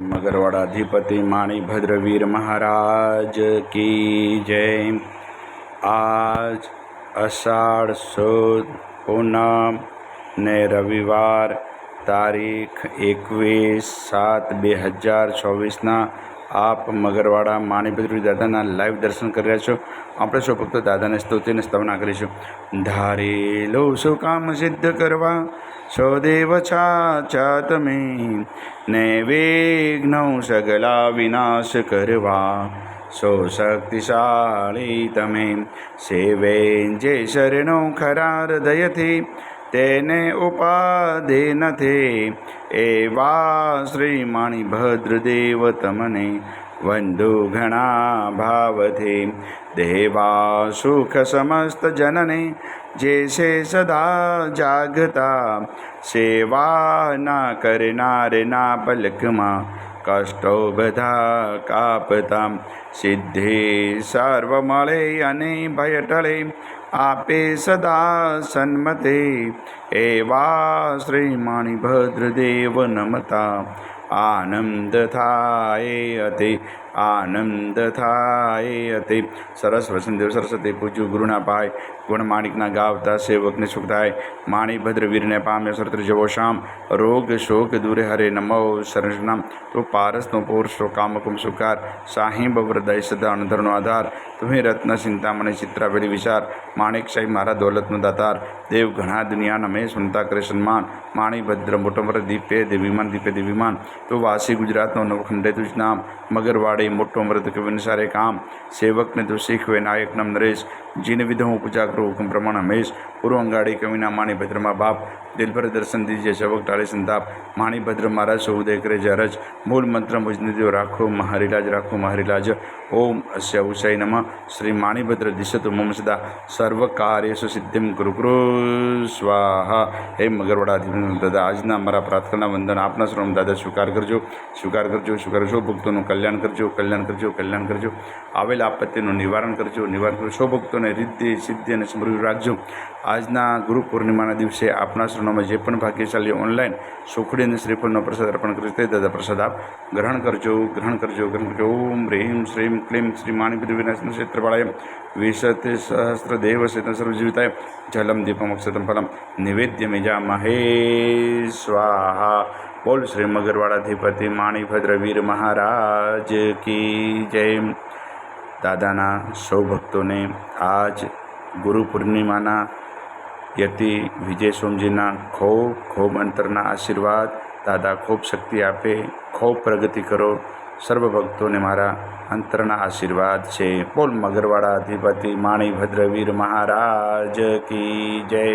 મગરવાડા અધિપતિ માણી ભદ્રવીર મહારાજ કી જય આજ અષાઢ સુદ પૂનમ ને રવિવાર તારીખ એકવીસ સાત બે હજાર ચોવીસના આપ મગરવાડા માણીભદ્રી દાદાના લાઈવ દર્શન કરી રહ્યા છો. આપણે સૌ ફક્ત દાદાને સ્તુતિને સ્તવના કરીશું. ધારેલો શું કામ સિદ્ધ કરવા? સૌદેવ છાચા તમે ને વિઘ્નૌ સગલા વિનાશ કરવા. સો શક્તિશાળી તમે. સેવે જે શરણો ખરા હૃદયથી. તેને ઉપાધિ નથી. એવા શ્રી માણી દેવ તમને વંદુ ઘણા ભાવથી. દેવા સુખ સમસ્ત જનને જે છે સદા જાગતા. સેવા ના કરનાર ના પલકમાં કષ્ટો બધા કાપતા સિદ્ધિ સર્વ મળે અને ભય ટળે આપે સદા સન્મતે એવા શ્રી માણી ભદ્રદેવ નમતા આનંદ થાય અતિ આનંદ થાય અતિ સરસ વસંતદેવ સરસ્વતી પૂજ્યું ગુરુના ભાઈ ગુણ માણિકના ગાવતા સેવકને સુખ થાય માણી ભદ્રવીરને પામે સરત્ર જવો શામ રોગ શોક દૂરે હરે નમો સરસનામ તો પારસનો પૌરુષો કામકુમ સુકાર સાહિબ વૃદય સદા અણધરનો આધાર તુમે રત્ન ચિંતામણી ચિત્રાવેલી વિચાર માણિક સાહેબ મારા દોલતનો દાતાર દેવ ઘણા દુનિયાના મેં સુનતા કરે સન્માન માણી ભદ્ર મોટો મોટો દીપે દેવીમાન દીપે દેવીમાન તો વાસી ગુજરાતનો નવખંડે તુજ નામ, મગરવાડી, મોટો મૃત કવિન સારે કામ. સેવકને તું શીખવે નાયક નામ નરેશ, જીને વિધ હું પૂજા કરું હુકમ પ્રમાણ હમેશ. પૂર્વ અંગાડી કવિના માણી ભદ્રમાં બાપ, દિલભર દર્શન દીજે સેવક ટાળે સંતાપ. માણી ભદ્ર મહારાજ સૌદય કરે જરજ મૂળ મંત્ર મુજનિધિઓ રાખો મહારીલાજ રાખો મહારીલાજ. ઓમ અસ્ય ઉષય નમઃ. શ્રી માણીભદ્ર દિશતુ મમ સદા. સર્વ કાર્યસુ સિદ્ધિમ ગુરુ સ્વાહા. હે મગરવાડા દાદા, આજના મારા પ્રાર્થના વંદન આપના શ્રમ દાદા સ્વીકાર કરજો, સ્વીકાર કરજો સ્વીકાર કરજો, ભક્તોનું કલ્યાણ કરજો કલ્યાણ કરજો કલ્યાણ કરજો. આવેલ આપત્તિનું નિવારણ કરજો નિવારણ કરજો. સૌ ભક્તોને રિદ્ધિ, સિદ્ધિ અને સમૃદ્ધિ રાખજો. આજના ગુરુ પૂર્ણિમાના દિવસે આપના શરણોમાં જે પણ ભાગ્યશાળી ઓનલાઈન સુખડી અને શ્રીફળનો પ્રસાદ અર્પણ કરશે તે દાદા પ્રસાદ આપ ગ્રહણ કરજો ગ્રહણ કરજો ગ્રહણ કરજો. ઓમ હ્રીમ શ્રીમ ક્લીમ શ્રી માણિપતિ વિનાશન ક્ષેત્રપાળાય. વિશતે સહસ્ત્ર દેવ સેતન સર્વજીવિતાય જલમ દીપમ અક્ષતમ ફલમ. નિવેદ્ય મિજા મહે સ્વાહા. બોલ શ્રી મગરવાડાધિપતિ માણીભદ્ર વીર મહારાજ કી જય દાદાના સૌ ભક્તોને આજ ગુરુ પૂર્ણિમાના યતિ વિજય સોમજીના ખૂબ ખૂબ અંતરના આશીર્વાદ દાદા ખૂબ શક્તિ આપે ખૂબ પ્રગતિ કરો સર્વ ભક્તોને મારા અંતરના આશીર્વાદ છે બોલ મગરવાડા અધિપતિ માણી ભદ્રવીર મહારાજ કી જય